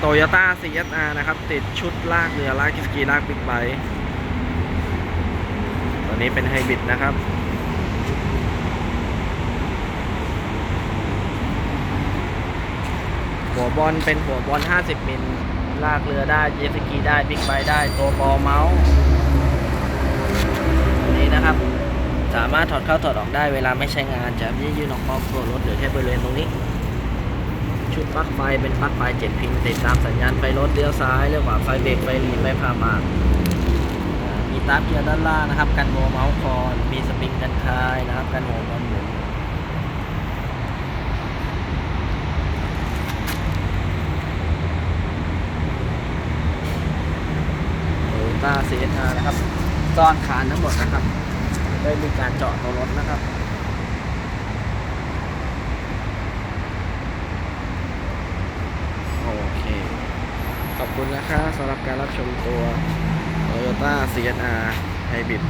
โตโยต้า CSR นะครับ ติดชุดลากเรือลากกิสกีลากบิ๊กไบค์ตัวนี้เป็นไฮบริดนะครับ หัวบอลเป็นหัวบอล 50 มิล ลากเรือได้เจสกีได้บิ๊กไบค์ได้ ตัวบอลเมาส์ตัวนี้นะครับ สามารถถอดเข้าถอดออกได้เวลาไม่ใช้งานจะไม่ยื่นออกนอกตัวรถหรือแค่บริเวณตรงนี้ ชุดปลั๊กไฟเป็นปลั๊กไฟ7พินติดตามสัญญาณไฟรถเลี้ยวซ้ายเลี้ยวขวาไฟเบรกไฟหลีนไฟพามาอ่ามีตาร์เกียร์ด้านล่างนะครับ กันโมเมาส์คอนมีสปริงกันคายนะครับ กันหัวบอลหมุนโตโยต้า CSR นะครับซ่อนคานทั้งหมดนะครับ ได้มีการเจาะตัวรถนะครับ โอเค ขอบ คุณนะครับสำหรับการรับชมตัว Toyota CHR Hybrid